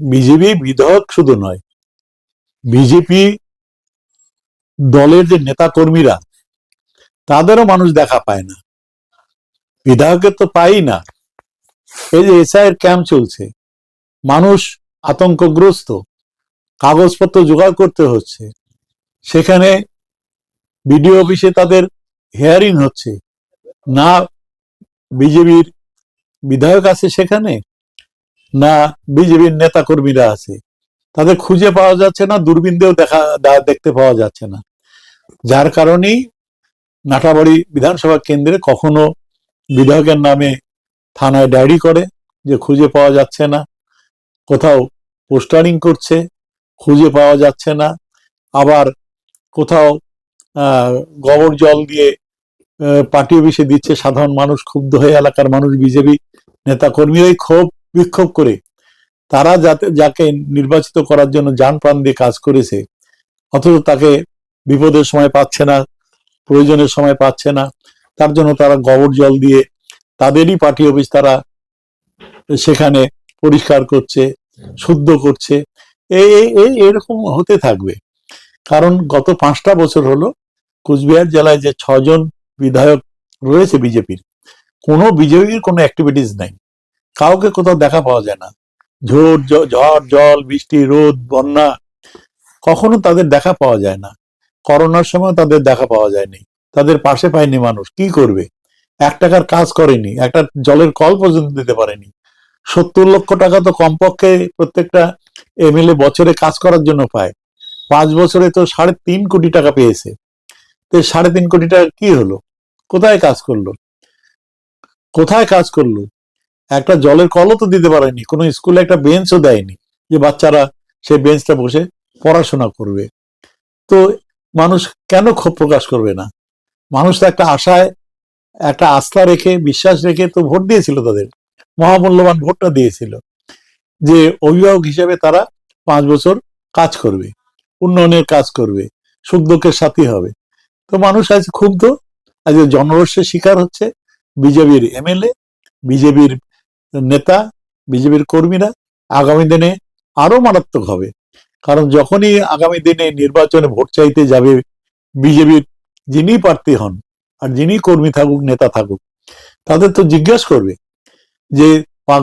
BJP বিধায়ক শুধু নয়, বিজেপি দলের যে নেতা কর্মীরা, তাদেরও মানুষ দেখা পায় না। বিধায়কের তো পাই না। এই যে এসআইয়ের ক্যাম্প চলছে, মানুষ আতঙ্কগ্রস্ত, কাগজপত্র জোগাড় করতে হচ্ছে। সেখানে বিডিও অফিসে তাদের হেয়ারিং হচ্ছে। না বিজেপির বিধায়ক আছে সেখানে? না বিজেপির নেতা কর্মীরা আছে। তাদের খুঁজে পাওয়া যাচ্ছে না দূরবীন দিয়েও দেখা দেখতে পাওয়া যাচ্ছে না। যার কারণেই নাটাবাড়ি বিধানসভা কেন্দ্রে কখনো বিধায়কের নামে থানায় ডায়েরি করে যে খুঁজে পাওয়া যাচ্ছে না, কোথাও পোস্টারিং করছে, খুঁজে পাওয়া যাচ্ছে না, আবার কোথাও গোবর জল দিয়ে পার্টি অফিসে দিচ্ছে সাধারণ মানুষ, ক্ষুব্ধ হয়ে এলাকার মানুষ, বিজেপি নেতা কর্মীরাই ক্ষোভ বিক্ষোভ করে। তারা যাতে, যাকে নির্বাচিত করার জন্য যান প্রাণ দিয়ে কাজ করেছে, অথচ তাকে বিপদের সময় পাচ্ছে না, প্রয়োজনের সময় পাচ্ছে না, তার জন্য তারা গোবর জল দিয়ে তাদেরই পার্টি অফিস তারা সেখানে পরিষ্কার করছে, শুদ্ধ করছে। এই, এই- এরকম হতে থাকবে। কারণ গত পাঁচটা বছর হলো কুচবিহার জেলায় যে ছজন বিধায়ক রয়েছে বিজেপির, কোনো বিজেপির কোনো অ্যাক্টিভিটিস নাই। কাউকে কোথাও দেখা পাওয়া যায় না। ঝড় ঝড়, জল, বৃষ্টি, রোদ, বন্যা, কখনো তাদের দেখা পাওয়া যায় না। করোনার সময় তাদের দেখা পাওয়া যায়নি। তাদের পাশে পায়নি মানুষ। কি করবে? এক টাকার কাজ করেনি। একটা জলের কল পর্যন্ত দিতে পারেনি। সত্তর লক্ষ টাকা তো কমপক্ষে প্রত্যেকটা এমএলএ বছরে কাজ করার জন্য পায়। পাঁচ বছরে তো সাড়ে তিন কোটি টাকা পেয়েছে। তো সাড়ে তিন কোটি টাকা কি হলো? কোথায় কাজ করল? কোথায় কাজ করল? একটা জলের কলও তো দিতে পারেনি, কোনো স্কুলে একটা বেঞ্চও দেয়নি যে বাচ্চারা সেই বেঞ্চটা বসে পড়াশোনা করবে। তো মানুষ কেন ক্ষোভ প্রকাশ করবে না? মানুষ তো একটা আশায়, একটা আস্থা রেখে, বিশ্বাস রেখে তো ভোট দিয়েছিল তাদের, মহামূল্যবান ভোটটা দিয়েছিল যে অভিভাবক হিসেবে তারা পাঁচ বছর কাজ করবে, উন্নয়নের কাজ করবে, সুখ দুঃখের সাথী হবে। তো মানুষ আজ ক্ষুব্ধ, আজ জনরোষের শিকার হচ্ছে, বিজেপির এমএলএ, বিজেপির নেতা, বিজেপির কর্মীরা আগামী দিনে আরও মারাত্মক হবে। কারণ যখনই আগামী দিনে নির্বাচনে ভোট চাইতে যাবে বিজেপির যিনি প্রার্থী হন আর যিনি কর্মী থাকুক, নেতা থাকুক, তাদের তো জিজ্ঞাসা করবে যে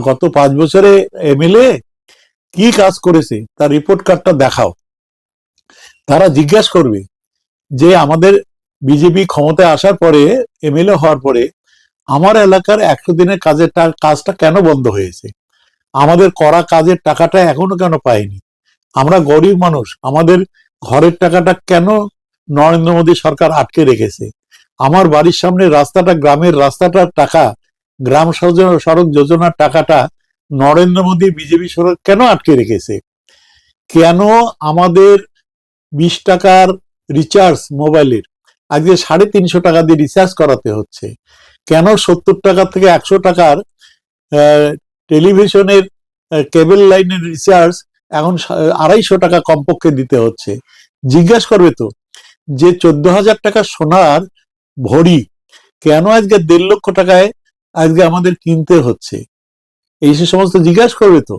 গত পাঁচ বছরে এমএলএ কি কাজ করেছে? তার রিপোর্ট কার্ডটা দেখাও। তারা জিজ্ঞাসা করবে যে, আমাদের বিজেপি ক্ষমতায় আসার পরে, এমএলএ হওয়ার পরে আমার এলাকার একশো দিনের কাজের কাজটা কেন বন্ধ হয়েছে? আমাদের করা কাজের টাকাটা এখনও কেন পাইনি? আমরা গরিব মানুষ, আমাদের ঘরের টাকাটা কেন নরেন্দ্র মোদী সরকার আটকে রেখেছে? আমার বাড়ির সামনে রাস্তাটা, গ্রামের রাস্তাটার টাকা, গ্রাম সড়ক যোজনার টাকাটা নরেন্দ্র মোদী বিজেপি সরকার কেন আটকে রেখেছে? কেন আমাদের বিশ টাকার রিচার্জ মোবাইলের, আজকে সাড়ে তিনশো টাকা দিয়ে রিচার্জ করাতে হচ্ছে? কেন সত্তর টাকা থেকে একশো টাকার টেলিভিশনের কেবল লাইনের রিচার্জ এখন আড়াইশো টাকা কমপক্ষে দিতে হচ্ছে? জিজ্ঞাসা করবে তো, যে চোদ্দ হাজার টাকা সোনার ভরি কেন আজকে দেড় লক্ষ টাকায় আজকে আমাদের কিনতে হচ্ছে? এই সে সমস্ত জিজ্ঞাসা করবে তো,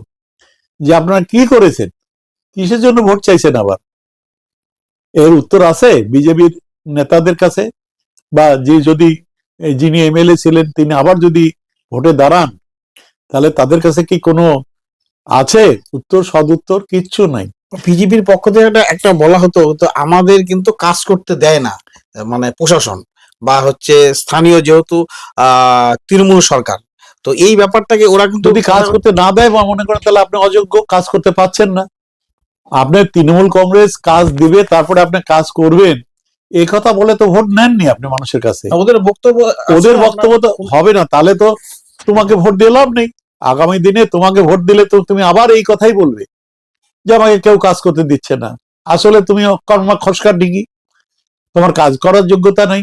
যে আপনারা কি করেছেন? কিসের জন্য ভোট চাইছেন আবার? এর উত্তর আছে, বিজেপির নেতাদের কাছে, বা যে যদি যিনি এমএলএ ছিলেন তিনি আবার যদি ভোটে দাঁড়ান তাহলে তাদের কাছে কি কোনো আছে উত্তর সদুত্তর কিচ্ছু নাই। বিজেপির পক্ষ থেকে একটা একটা বলা হতো তো আমাদের কিন্তু কাজ করতে দেয় না মানে প্রশাসন বা হচ্ছে স্থানীয় যেহেতু আহ তৃণমূল সরকার। তো এই ব্যাপারটাকে ওরা কিন্তু যদি কাজ করতে না দেয় বা মনে করেন তাহলে আপনি অযোগ্য কাজ করতে পাচ্ছেন না। আপনার তৃণমূল কংগ্রেস কাজ দিবে তারপরে আপনি কাজ করবেন। এই কথা বলে তো ভোট নেননি আপনি মানুষের কাছে। ওদের বক্তব্য ওদের বক্তব্য তো হবে না তাহলে তো তোমাকে ভোট দিয়ে লাভ নেই। আগামী দিনে তোমাকে ভোট দিলে তো তুমি আবার এই কথাই বলবে যে আমাকে কেউ কাজ করতে দিচ্ছে না। আসলে তুমি কর্মা খসকার ডিগি তোমার কাজ করার যোগ্যতা নাই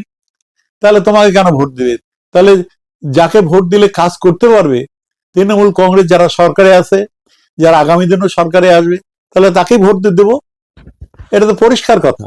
তাহলে তোমাকে কেন ভোট দিবে? তাহলে যাকে ভোট দিলে কাজ করতে পারবে তৃণমূল কংগ্রেস যারা সরকারে আছে যারা আগামী দিনও সরকারে আসবে তাহলে তাকেই ভোট দিয়ে দেবো। এটা তো পরিষ্কার কথা।